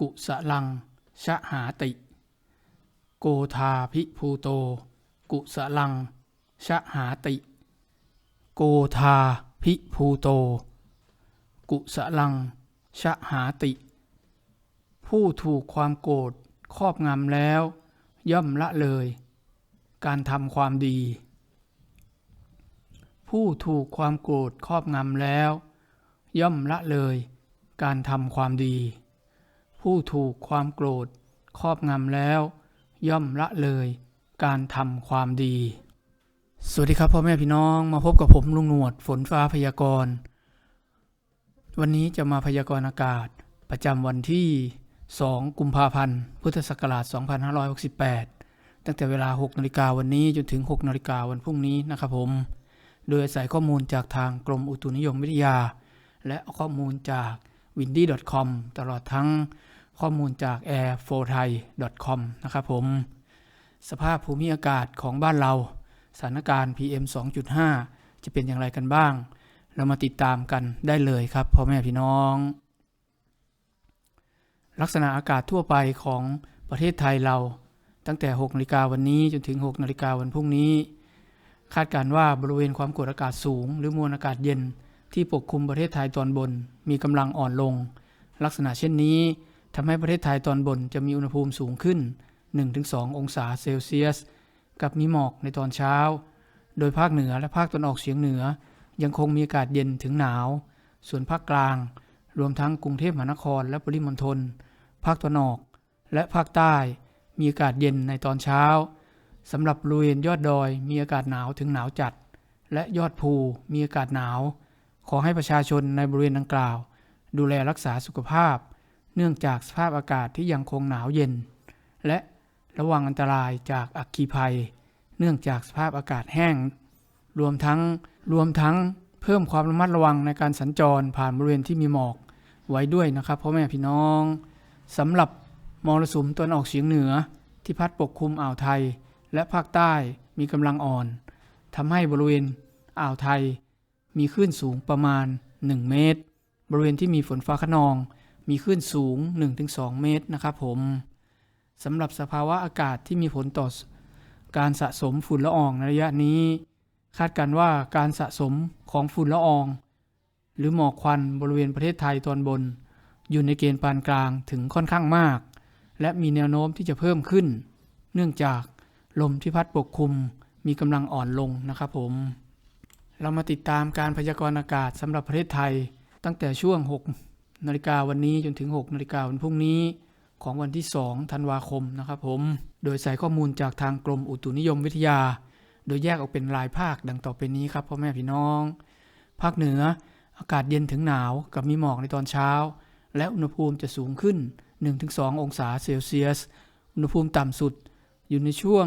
กุสลัง ชะหาติ โกธาภิภูโต กุสลัง ชะหาติ โกธาภิภูโต กุสลัง ชะหาติ ผู้ถูกความโกรธครอบงำแล้ว ย่อมละเลย การทำความดี ผู้ถูกความโกรธครอบงำแล้ว ย่อมละเลย การทำความดี ผู้ถูกความโกรธ ครอบงำแล้ว ย่อมละเลย การทำความดี สวัสดีครับพ่อแม่พี่น้องมาพบกับผมลุงหนวดฝนฟ้าพยากรณ์ วันนี้จะมาพยากรณ์อากาศ ประจำวันที่ 2 กุมภาพันธ์ พุทธศักราช 2568 ตั้งแต่เวลา 6นาฬิกาวันนี้จนถึง 6นาฬิกาวันพรุ่งนี้นะครับผม โดยอาศัยข้อมูลจากทางกรมอุตุนิยมวิทยา และข้อมูลจาก windy.com ตลอดทั้ง ข้อมูลจาก airforthai.com นะครับผม สภาพภูมิอากาศของบ้านเรา สถานการณ์ PM 2.5 จะเป็นอย่างไรกันบ้าง เรามาติดตามกันได้เลยครับพ่อแม่พี่น้อง ลักษณะอากาศทั่วไปของประเทศไทยเรา ตั้งแต่6นาฬิกาวันนี้จนถึง6นาฬิกาวันพรุ่งนี้ คาดการณ์ว่าบริเวณความกดอากาศสูง หรือมวลอากาศเย็นที่ปกคลุมประเทศไทยตอนบน มีกำลังอ่อนลง ลักษณะเช่นนี้ ทำให้ประเทศไทยตอนบนจะมีอุณหภูมิสูงขึ้น 1-2 องศาเซลเซียส กับมีหมอกในตอนเช้า โดยภาคเหนือและภาคตะวันออกเฉียงเหนือ ยังคงมีอากาศเย็นถึงหนาว ส่วนภาคกลาง รวมทั้งกรุงเทพมหานครและปริมณฑล ภาคตะวันออก และภาคใต้มีอากาศเย็นในตอนเช้าสำหรับบริเวณยอดดอยมีอากาศหนาวถึงหนาวจัด และยอดภูมีอากาศหนาว ขอให้ประชาชนในบริเวณดังกล่าว ดูแลรักษาสุขภาพ เนื่องจากสภาพอากาศที่ยังคงหนาวเย็น และระวังอันตรายจากอัคคีภัย เนื่องจากสภาพอากาศแห้ง รวมทั้งรวมทั้งเพิ่มความระมัดระวังในการสัญจรผ่านบริเวณที่มีหมอกไว้ด้วยนะครับพ่อแม่พี่น้องสำหรับมรสุมตะวันออกเฉียงเหนือที่พัดปกคลุมอ่าวไทย และภาคใต้มีกำลังอ่อนทำให้บริเวณอ่าวไทย มีคลื่นสูงประมาณ 1 เมตร บริเวณที่มีฝนฟ้าขนอง มีคลื่นสูง 1-2 เมตรนะครับผมสำหรับสภาวะอากาศที่มีผลต่อการสะสมฝุ่นละอองในระยะนี้ คาดการว่าการสะสมของฝุ่นละออง หรือหมอกควันบริเวณประเทศไทยตอนบน อยู่ในเกณฑ์ปานกลางถึงค่อนข้างมาก และมีแนวโน้มที่จะเพิ่มขึ้น เนื่องจากลมที่พัดปกคลุมมีกำลังอ่อนลงนะครับผม เรามาติดตามการพยากรณ์อากาศสำหรับประเทศไทยตั้งแต่ช่วง 6 นาฬิกาวันนี้จนถึง 6นาฬิกาวันพรุ่งนี้ของวันที่ 2 ธันวาคมนะครับผม โดยใส่ข้อมูลจากทางกรมอุตุนิยมวิทยา โดยแยกออกเป็นรายภาคดังต่อไปนี้ครับพ่อแม่พี่น้อง ภาคเหนือ อากาศเย็นถึงหนาวกับมีหมอกในตอนเช้า และอุณหภูมิจะสูงขึ้น 1-2 องศาเซลเซียส อุณหภูมิต่ำสุดอยู่ในช่วง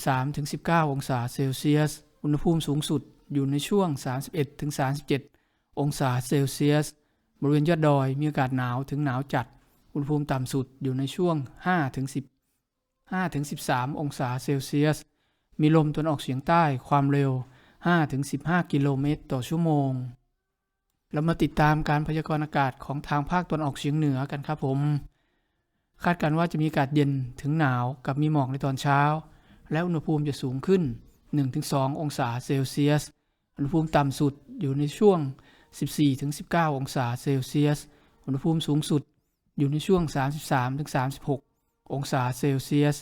13-19 องศาเซลเซียส อุณหภูมิสูงสุดอยู่ในช่วง 31-37 องศาเซลเซียส บริเวณยอดดอยมีอากาศหนาวถึงหนาวจัด อุณหภูมิต่ำสุดอยู่ในช่วง 5 ถึง 10 5 ถึง 13 องศาเซลเซียส มีลมตะวันออกเฉียงใต้ความเร็ว 5 ถึง 15 กิโลเมตรต่อชั่วโมง เรามาติดตามการพยากรณ์อากาศของทางภาคตะวันออกเฉียงเหนือกันครับผม คาดการณ์ว่าจะมีอากาศเย็นถึงหนาวกับมีหมอกในตอนเช้า และอุณหภูมิจะสูงขึ้น 1-2 องศาเซลเซียส อุณหภูมิต่ำสุดอยู่ในช่วง 14-19 องศาเซลเซียส อุณหภูมิสูงสุดอยู่ในช่วง 33-36 องศาเซลเซียส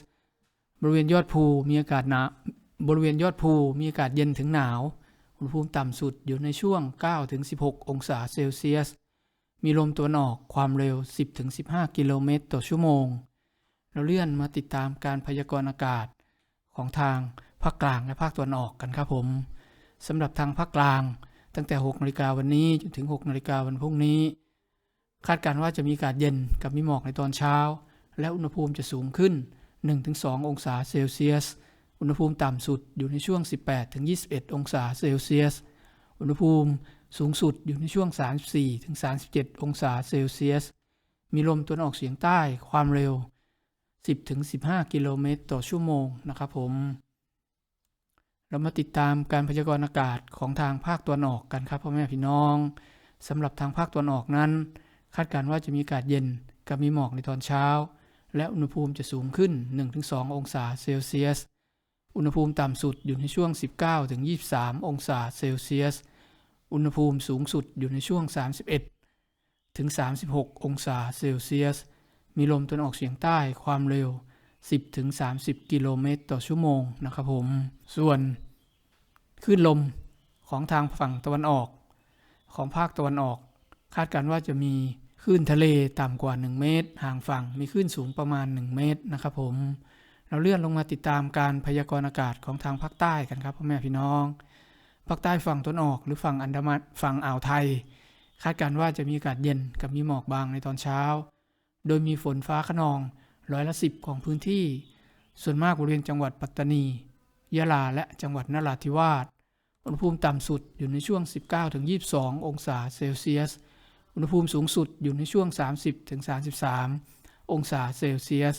บริเวณยอดภูมีอากาศหนาบริเวณยอดภูมีอากาศเย็นถึงหนาว อุณหภูมิต่ำสุดอยู่ในช่วง 9-16 องศาเซลเซียส มีลมตะวันออกความเร็ว 10-15 กิโลเมตรต่อชั่วโมง เราเลื่อนมาติดตามการพยากรณ์อากาศของทางภาคกลางและภาคตะวันออกกันครับผมสำหรับทางภาคกลาง ตั้งแต่ 6นาฬิกาวันนี้จนถึง 6นาฬิกาวันพรุ่งนี้ คาดการณ์ว่าจะมีอากาศเย็นกับมีหมอกในตอนเช้า และอุณหภูมิจะสูงขึ้น 1-2 องศาเซลเซียส อุณหภูมิต่ำสุดอยู่ในช่วง 18-21 องศาเซลเซียส อุณหภูมิสูงสุดอยู่ในช่วง 34-37 องศาเซลเซียส มีลมตะวันออกเฉียงใต้ความเร็ว 10-15 กิโลเมตรต่อชั่วโมงนะครับผม เรามาติดตามการพยากรณ์อากาศของทางภาคตะวันออกกันครับพ่อแม่พี่น้องสำหรับทางภาคตะวันออกนั้น คาดการณ์ว่าจะมีอากาศเย็นกับมีหมอกในตอนเช้า และอุณหภูมิจะสูงขึ้น 1-2 องศาเซลเซียส อุณหภูมิต่ำสุดอยู่ในช่วง 19-23 องศาเซลเซียส อุณหภูมิสูงสุดอยู่ในช่วง 31 ถึง 36 องศาเซลเซียส มีลมตะวันออกเฉียงใต้ความเร็ว 10ถึง30 กิโลเมตรต่อชั่วโมงนะครับผม ส่วนคลื่นลมของทางฝั่งตะวันออกของภาคตะวันออก คาดการณ์ว่าจะมีคลื่นทะเลต่ำกว่า 1 เมตร ห่างฝั่งมีคลื่นสูงประมาณ 1 เมตรนะครับผม เราเลื่อนลงมาติดตามการพยากรณ์อากาศของทางภาคใต้กันครับพ่อแม่พี่น้องภาคใต้ฝั่งตะวันออก หรือฝั่งอันดามันฝั่งอ่าวไทย คาดการณ์ว่าจะมีอากาศเย็นกับมีหมอกบางในตอนเช้า โดยมีฝนฟ้าขนอง ร้อยละสิบของพื้นที่ ส่วนมากบริเวณจังหวัดปัตตานี ยะลาและจังหวัดนราธิวาส อุณหภูมิต่ำสุดอยู่ในช่วง 19-22 องศาเซลเซียส อุณหภูมิสูงสุดอยู่ในช่วง 30-33 องศาเซลเซียส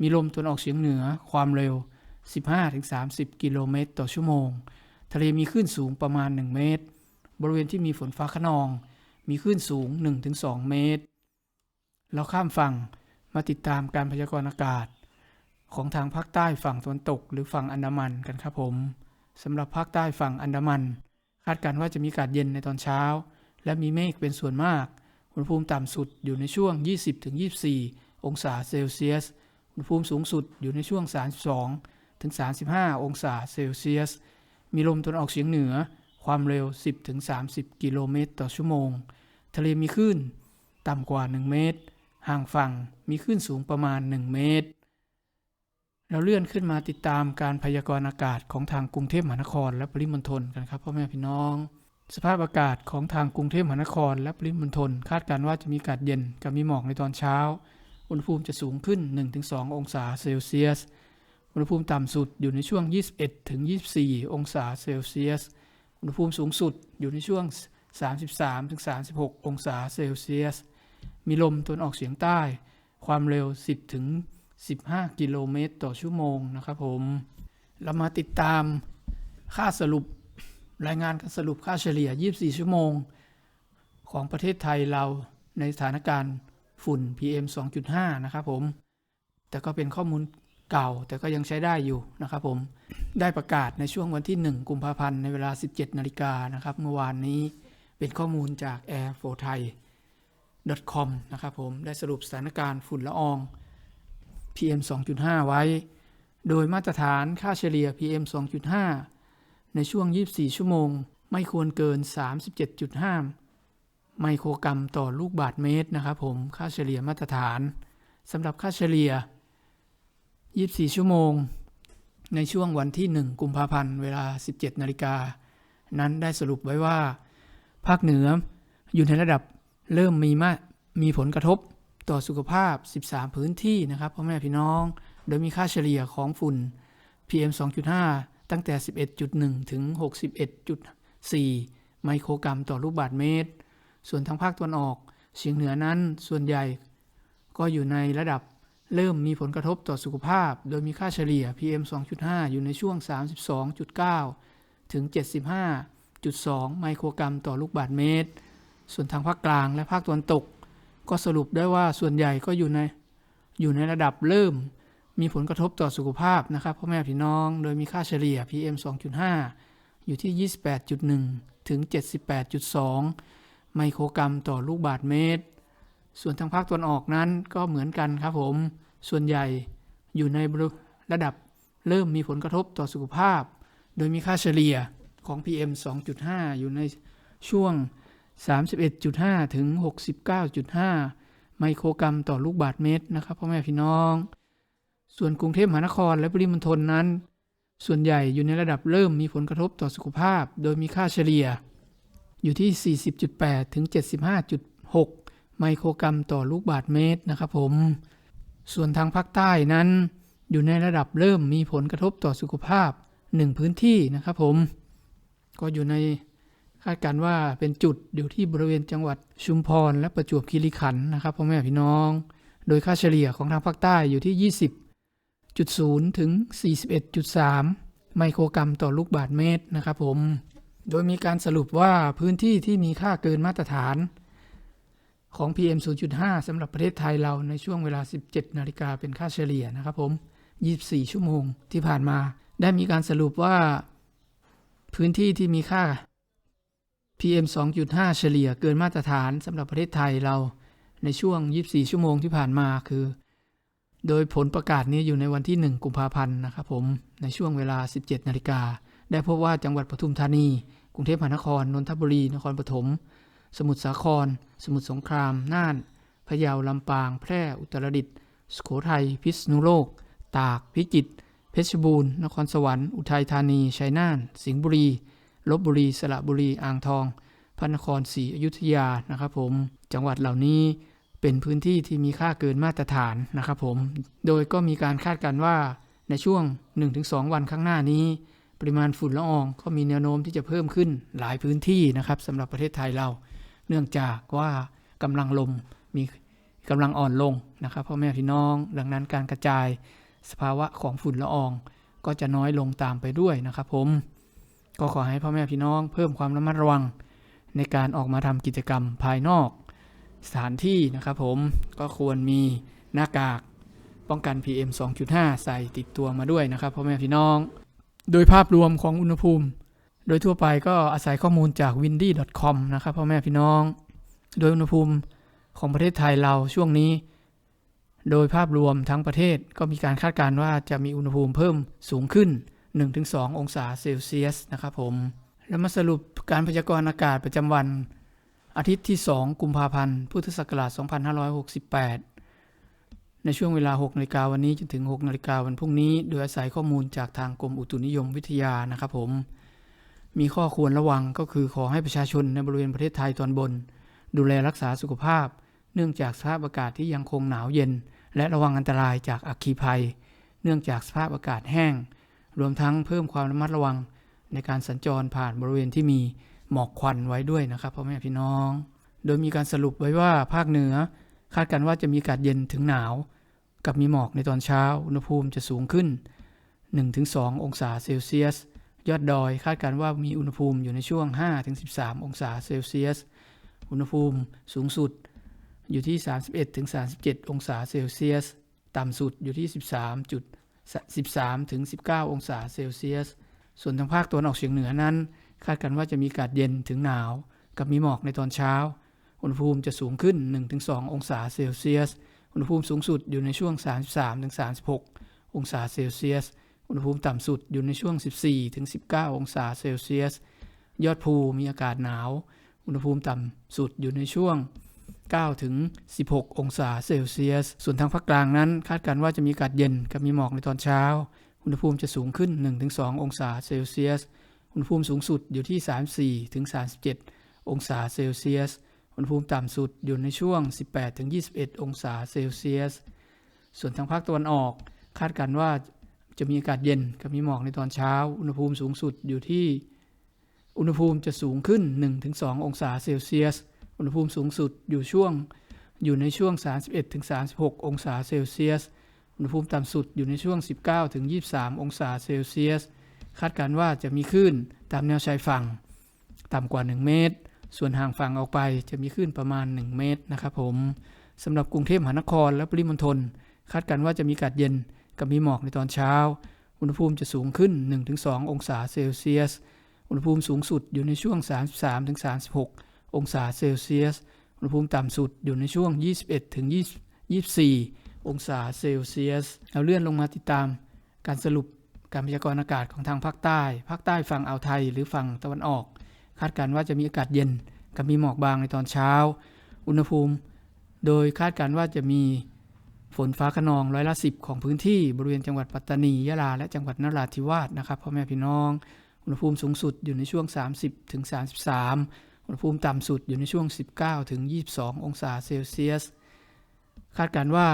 มีลมตะวันออกเฉียงเหนือความเร็ว 15-30 กิโลเมตรต่อชั่วโมง ทะเลมีคลื่นสูงประมาณ 1 เมตร บริเวณที่มีฝนฟ้าขนอง มีคลื่นสูง 1-2 เมตรเราข้ามฝั่ง มาติดตามการพยากรณ์อากาศ ของทางภาคใต้ฝั่งตะวันตก หรือฝั่งอันดามันกันครับผมสำหรับภาคใต้ฝั่งอันดามัน คาดการณ์ว่าจะมีอากาศเย็นในตอนเช้า และมีเมฆเป็นส่วนมากอุณหภูมิต่ำสุดอยู่ในช่วง 20-24 องศาเซลเซียส อุณหภูมิสูงสุดอยู่ในช่วง 32-35 องศาเซลเซียส มีลมตะวันออกเฉียงเหนือ ความเร็ว 10-30 กิโลเมตรต่อชั่วโมง ทะเลมีคลื่น ต่ำกว่า 1 เมตร ห่างฝั่งมีคลื่นสูงประมาณ 1 เมตร เราเลื่อนขึ้นมาติดตามการพยากรณ์อากาศของทางกรุงเทพมหานคร และปริมณฑลกันครับพ่อแม่พี่น้อง สภาพอากาศของทางกรุงเทพมหานคร และปริมณฑลคาดการณ์ว่าจะมีอากาศเย็นกับมีหมอกในตอนเช้า อุณหภูมิจะสูงขึ้น 1-2 องศาเซลเซียส อุณหภูมิต่ำสุดอยู่ในช่วง 21-24 องศาเซลเซียส อุณหภูมิสูงสุดอยู่ในช่วง 33-36 องศาเซลเซียส มีลมตนออกเฉียงใต้ ความเร็ว 10 ถึง 15 กิโลเมตรต่อชั่วโมงนะครับผม เรามาติดตามค่าสรุปรายงานการสรุปค่าเฉลี่ย 24 ชั่วโมง ของประเทศไทยเราในสถานการณ์ฝุ่น PM 2.5 นะครับผม แต่ก็เป็นข้อมูลเก่าแต่ก็ยังใช้ได้อยู่นะครับผม ได้ประกาศในช่วงวันที่ 1 กุมภาพันธ์ในเวลา 17 นาฬิกานะครับ เมื่อวานนี้เป็นข้อมูลจาก Air for Thai com นะครับผมได้สรุปสถานการณ์ฝุ่นละออง PM 2.5 ไว้ โดยมาตรฐานค่าเฉลี่ย PM 2.5 ในช่วง 24 ชั่วโมง ไม่ควรเกิน 37.5 ไมโครกรัมต่อลูกบาทเมตรนะครับผมค่าเฉลี่ยมาตรฐานสำหรับค่าเฉลี่ย 24 ชั่วโมง ในช่วงวันที่ 1 กุมภาพันธ์ เวลา 17 นาฬิกา นั้นได้สรุปไว้ว่า ภาคเหนืออยู่ในระดับ เริ่มมีมามีผลกระทบต่อสุขภาพ 13 พื้นที่นะครับพ่อแม่พี่น้อง โดยมีค่าเฉลี่ยของฝุ่น PM 2.5 ตั้งแต่ 11.1 ถึง 61.4 ไมโครกรัมต่อลูกบาศก์เมตร ส่วนทางภาคตะวันออกเฉียงเหนือนั้นส่วนใหญ่ก็อยู่ในระดับเริ่มมีผลกระทบต่อสุขภาพ โดยมีค่าเฉลี่ย PM 2.5 อยู่ในช่วง 32.9 ถึง 75.2 ไมโครกรัมต่อลูกบาศก์เมตร ส่วนทางภาคกลางและภาคตะวันตก ก็สรุปได้ว่าส่วนใหญ่ก็อยู่ในอยู่ในระดับเริ่ม มีผลกระทบต่อสุขภาพนะครับพ่อแม่พี่น้อง โดยมีค่าเฉลี่ย PM 2.5 อยู่ที่ 28.1 ถึง 78.2 ไมโครกรัมต่อลูกบาศก์เมตร ส่วนทางภาคตะวันออกนั้นก็เหมือนกันครับผม ส่วนใหญ่อยู่ในระดับเริ่มมีผลกระทบต่อสุขภาพ โดยมีค่าเฉลี่ยของ PM 2.5 อยู่ในช่วง 31.5 ถึง 69.5 ไมโครกรัมต่อลูกบาศก์เมตรนะครับพ่อแม่พี่น้อง ส่วนกรุงเทพมหานครและปริมณฑลนั้น ส่วนใหญ่อยู่ในระดับเริ่มมีผลกระทบต่อสุขภาพ โดยมีค่าเฉลี่ย อยู่ที่ 40.8 ถึง 75.6 ไมโครกรัมต่อลูกบาศก์เมตรนะครับผม ส่วนทางภาคใต้นั้น อยู่ในระดับเริ่มมีผลกระทบต่อสุขภาพ 1 พื้นที่นะครับผม ก็อยู่ในาดการว่าเป็นจุดอยู่ที่บริเวณจังหวัดชุมพร และประจวบคีรีขันธ์นะครับพ่อแม่พี่น้อง โดยค่าเฉลี่ยของทางภาคใต้อยู่ที่ 20.0 ถึง 41.3 ไมโครกรัมต่อลูกบาศก์เมตรนะครับผม โดยมีการสรุปว่าพื้นที่ที่มีค่าเกินมาตรฐานของ PM 0.5 สำหรับประเทศไทยเราในช่วงเวลา 17 นาฬิกาเป็นค่าเฉลี่ยนะครับผม 24 ชั่วโมงที่ผ่านมา ได้มีการสรุปว่า พื้นที่ที่มีค่า PM 2.5 เฉลี่ยเกินมาตรฐานสำหรับประเทศไทยเราในช่วง 24 ชั่วโมงที่ผ่านมาคือ โดยผลประกาศนี้อยู่ในวันที่ 1 กุมภาพันธ์นะครับผมในช่วงเวลา 17 นาฬิกา ได้พบว่าจังหวัดปทุมธานี กรุงเทพมหานคร นนทบุรี นครปฐม สมุทรสาคร สมุทรสงคราม น่าน พะเยา ลำปาง แพร่ อุตรดิตถ์ สุโขทัย พิษณุโลก ตาก พิจิตร เพชรบูรณ์ นครสวรรค์ อุทัยธานี ชัยนาท สิงห์บุรี ลบบุรี สระบุรี อ่างทอง พระนครศรีอยุธยานะครับผม จังหวัดเหล่านี้เป็นพื้นที่ที่มีค่าเกินมาตรฐานนะครับผม โดยก็มีการคาดการณ์ว่าในช่วง 1-2 วันข้างหน้านี้ ปริมาณฝุ่นละอองก็มีแนวโน้มที่จะเพิ่มขึ้นหลายพื้นที่นะครับสำหรับประเทศไทยเรา เนื่องจากว่ากำลังลมมีกำลังอ่อนลงนะครับพ่อแม่พี่น้อง ดังนั้นการกระจายสภาวะของฝุ่นละออง ก็จะน้อยลงตามไปด้วยนะครับผม ก็ขอให้พ่อแม่พี่น้องเพิ่มความระมัดระวังในการออกมาทำกิจกรรมภายนอก สถานที่นะครับผมก็ควรมีหน้ากากป้องกัน PM 2.5 ใส่ติดตัวมาด้วยนะครับพ่อแม่พี่น้อง โดยภาพรวมของอุณหภูมิ โดยทั่วไปก็อาศัยข้อมูลจาก windy.com นะครับพ่อแม่พี่น้อง โดยอุณหภูมิของประเทศไทยเราช่วงนี้ โดยภาพรวมทั้งประเทศก็มีการคาดการณ์ว่าจะมีอุณหภูมิเพิ่มสูงขึ้น 1-2 องศาเซลเซียสนะครับผม แล้วมาสรุปการพยากรณ์อากาศประจำวัน อาทิตย์ที่ 2 กุมภาพันธ์ พุทธศักราช 2568 ในช่วงเวลา6นาฬิกาวันนี้จนถึง6นาฬิกาวันพรุ่งนี้ โดยอาศัยข้อมูลจากทางกรมอุตุนิยมวิทยานะครับผม มีข้อควรระวังก็คือขอให้ประชาชนในบริเวณประเทศไทยตอนบน ดูแลรักษาสุขภาพ เนื่องจากสภาพอากาศที่ยังคงหนาวเย็น และระวังอันตรายจากอัคคีภัย เนื่องจากสภาพอากาศแห้ง รวมทั้งเพิ่มความระมัดระวังในการสัญจรผ่านบริเวณที่มีหมอกควันไว้ด้วยนะครับพ่อแม่พี่น้อง โดยมีการสรุปไว้ว่าภาคเหนือ คาดกันว่าจะมีอากาศเย็นถึงหนาว กับมีหมอกในตอนเช้า อุณหภูมิจะสูงขึ้น 1-2 องศาเซลเซียส ยอดดอยคาดการว่ามีอุณหภูมิอยู่ในช่วง 5-13 องศาเซลเซียส อุณหภูมิสูงสุดอยู่ที่ 31-37 องศาเซลเซียส ต่ำสุดอยู่ที่ 13จุด 13ถึง19 องศาเซลเซียส ส่วนทางภาคตะวันออกเฉียงเหนือนั้น คาดกันว่าจะมีอากาศเย็นถึงหนาว กับมีหมอกในตอนเช้า อุณหภูมิจะสูงขึ้น 1-2 องศาเซลเซียส อุณหภูมิสูงสุดอยู่ในช่วง 33-36 องศาเซลเซียส อุณหภูมิต่ำสุดอยู่ในช่วง 14-19 องศาเซลเซียส ยอดภูมีอากาศหนาว อุณหภูมิต่ำสุดอยู่ในช่วง 9 ถึง 16 องศาเซลเซียส ส่วนทางภาคกลางนั้น คาดการณ์ว่าจะมีอากาศเย็นกับมีหมอกในตอนเช้า อุณหภูมิจะสูงขึ้น 1-2 องศาเซลเซียส อุณหภูมิสูงสุดอยู่ที่ 34ถึง37 องศาเซลเซียส อุณหภูมิต่ำสุดอยู่ในช่วง 18ถึง21 องศาเซลเซียส ส่วนทางภาคตะวันออก คาดการณ์ว่าจะมีอากาศเย็นกับมีหมอกในตอนเช้า อุณหภูมิสูงสุดอยู่ที่ อุณหภูมิจะสูงขึ้น 1-2 องศาเซลเซียส อุณหภูมิสูงสุดอยู่ช่วงอยู่ในช่วง 31-36 องศาเซลเซียส อุณหภูมิต่ำสุดอยู่ในช่วง 19-23 องศาเซลเซียส คาดการณ์ว่าจะมีคลื่นตามแนวชายฝั่ง ต่ำกว่า 1 เมตร ส่วนห่างฝั่งออกไปจะมีคลื่นประมาณ 1 เมตรนะครับผมสำหรับกรุงเทพมหานครและปริมณฑลคาดการณ์ว่าจะมีอากาศเย็นกับมีหมอกในตอนเช้า อุณหภูมิจะสูงขึ้น 1-2 องศาเซลเซียส อุณหภูมิสูงสุดอยู่ในช่วง 33-36 องศาเซลเซียส อุณหภูมิต่ำสุดอยู่ในช่วง 21ถึง24 องศาเซลเซียส เราเลื่อนลงมาติดตามการสรุปการพยากรณ์อากาศของทางภาคใต้ ภาคใต้ฝั่งอ่าวไทยหรือฝั่งตะวันออก คาดการณ์ว่าจะมีอากาศเย็นกับมีหมอกบางในตอนเช้า อุณหภูมิ โดยคาดการณ์ว่าจะมีฝนฟ้าขนองร้อยละสิของพื้นที่บริเวณจังหวัดปัตตานียะลาและจังหวัดนราธิวาสนะครับพ่อแม่พี่น้อง อุณหภูมิสูงสุดอยู่ในช่วง 30ถึง33 อุณหภูมิต่ำสุดอยู่ในช่วง 19 ถึง 22 องศาเซลเซียส คาดการณ์ว่า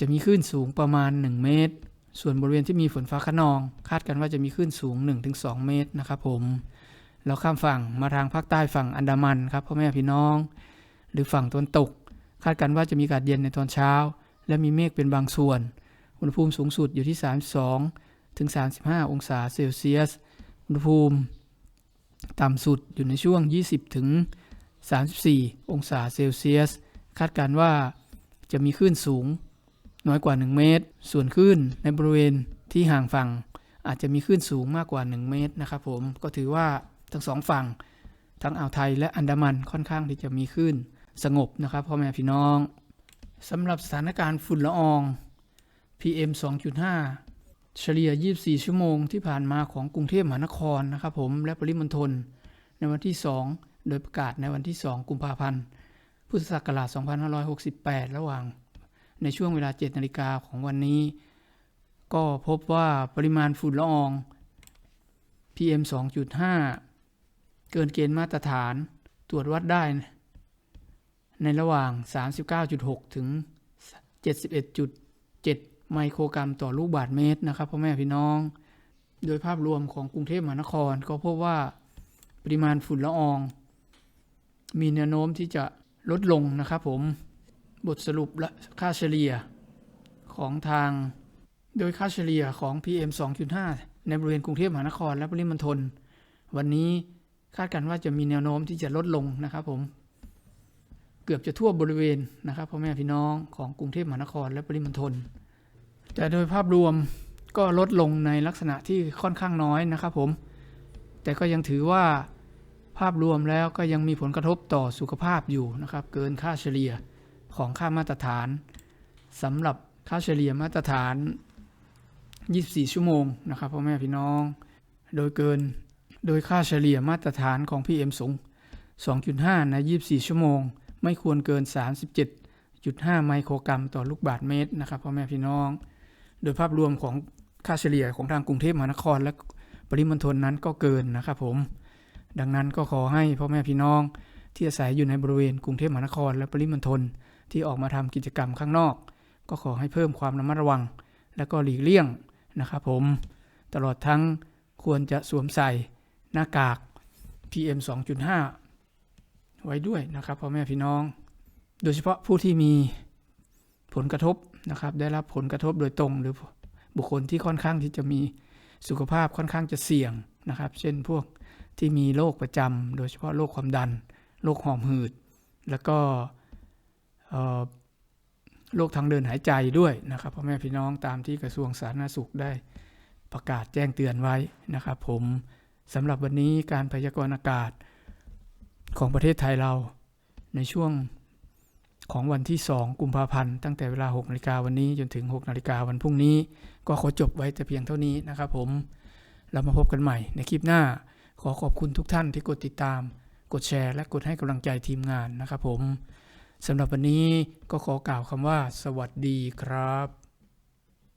จะมีคลื่นสูงประมาณ 1 เมตร ส่วนบริเวณที่มีฝนฟ้าขนอง คาดกันว่าจะมีคลื่นสูง 1-2 เมตรนะครับผม เราข้ามฝั่งมาทางภาคใต้ฝั่งอันดามันครับพ่อแม่พี่น้อง หรือฝั่งตะวันตก คาดกันว่าจะมีอากาศเย็นในตอนเช้า และมีเมฆเป็นบางส่วน อุณหภูมิสูงสุดอยู่ที่ 32 ถึง 35 องศาเซลเซียส อุณหภูมิ ต่ำสุดอยู่ในช่วง 20 ถึง 34 องศาเซลเซียส คาดการว่าจะมีคลื่นสูงน้อยกว่า 1 เมตร ส่วนคลื่นในบริเวณที่ห่างฝั่ง อาจจะมีคลื่นสูงมากกว่า 1 เมตรนะครับผม ก็ถือว่าทั้งสองฝั่ง ทั้งอ่าวไทยและอันดามันค่อนข้างที่จะมีคลื่นสงบนะครับพ่อแม่พี่น้องสำหรับสถานการณ์ฝุ่นละออง PM 2.5 เฉลี่ย 24 ชั่วโมงที่ผ่านมาของกรุงเทพมหานครนะครับผมและปริมณฑลในวันที่ 2 โดยประกาศในวันที่ 2 กุมภาพันธ์ พุทธศักราช 2568 ระหว่าง ในช่วงเวลา 7 นาฬิกาของวันนี้ ก็พบว่าปริมาณฝุ่นละออง PM 2.5 เกินเกณฑ์มาตรฐานตรวจวัดได้ ในระหว่าง 39.6 ถึง 71.7 ไมโครกรัมต่อลูกบาศก์เมตรนะครับพ่อแม่พี่น้อง โดยภาพรวมของกรุงเทพมหานคร ก็พบว่าปริมาณฝุ่นละออง มีแนวโน้มที่จะลดลงนะครับผมบทสรุปและค่าเฉลี่ยของทาง โดยค่าเฉลี่ยของ PM 2.5 ในบริเวณกรุงเทพมหานครและปริมณฑลวันนี้คาดกันว่าจะมีแนวโน้มที่จะลดลงนะครับผมเกือบจะทั่วบริเวณนะครับพ่อแม่พี่น้องของกรุงเทพมหานครและปริมณฑล แต่โดยภาพรวมก็ลดลงในลักษณะที่ค่อนข้างน้อยนะครับผม แต่ก็ยังถือว่าภาพรวมแล้วก็ยังมีผลกระทบต่อสุขภาพอยู่นะครับ เกินค่าเฉลี่ยของค่ามาตรฐานสำหรับค่าเฉลี่ยมาตรฐาน 24 ชั่วโมงนะครับพ่อแม่พี่น้อง โดยเกินโดยค่าเฉลี่ยมาตรฐานของ PM สูง 2.5 ใน 24 ชั่วโมง ไม่ควรเกิน 37.5 ไมโครกรัมต่อลูกบาศก์เมตรนะครับพ่อแม่พี่น้อง โดยภาพรวมของค่าเฉลี่ยของทางกรุงเทพมหานคร และปริมณฑลนั้นก็เกินนะครับผม ดังนั้นก็ขอให้พ่อแม่พี่น้องที่อาศัยอยู่ในบริเวณกรุงเทพมหานคร และปริมณฑลที่ออกมาทำกิจกรรมข้างนอก ก็ขอให้เพิ่มความระมัดระวัง และก็หลีกเลี่ยงนะครับผม ตลอดทั้งควรจะสวมใส่หน้ากาก PM 2.5 ไว้ด้วยนะครับพ่อแม่พี่น้อง โดยเฉพาะผู้ที่มีผลกระทบ นะครับ ได้รับผลกระทบโดยตรง หรือบุคคลที่ค่อนข้างที่จะมีสุขภาพค่อนข้างจะเสี่ยงนะครับ เช่นพวกที่มีโรคประจำโดยเฉพาะโรคความดันโรคหอบหืด แล้วก็โรคทางเดินหายใจด้วยนะครับพ่อแม่พี่น้องตามที่กระทรวงสาธารณสุขได้ประกาศแจ้งเตือนไว้นะครับ ผมสำหรับวันนี้การพยากรณ์อากาศของประเทศไทยเราในช่วง ของวันที่ 2 กุมภาพันธ์ตั้งแต่เวลา6นาฬิกาวันนี้จนถึง 6นาฬิกาวันพรุ่งนี้ ก็ขอจบไว้แต่เพียงเท่านี้นะครับผม เรามาพบกันใหม่ในคลิปหน้า ขอขอบคุณทุกท่านที่กดติดตาม กดแชร์ และกดให้กำลังใจทีมงานนะครับผมสำหรับวันนี้ก็ขอกล่าวคำว่า สวัสดีครับ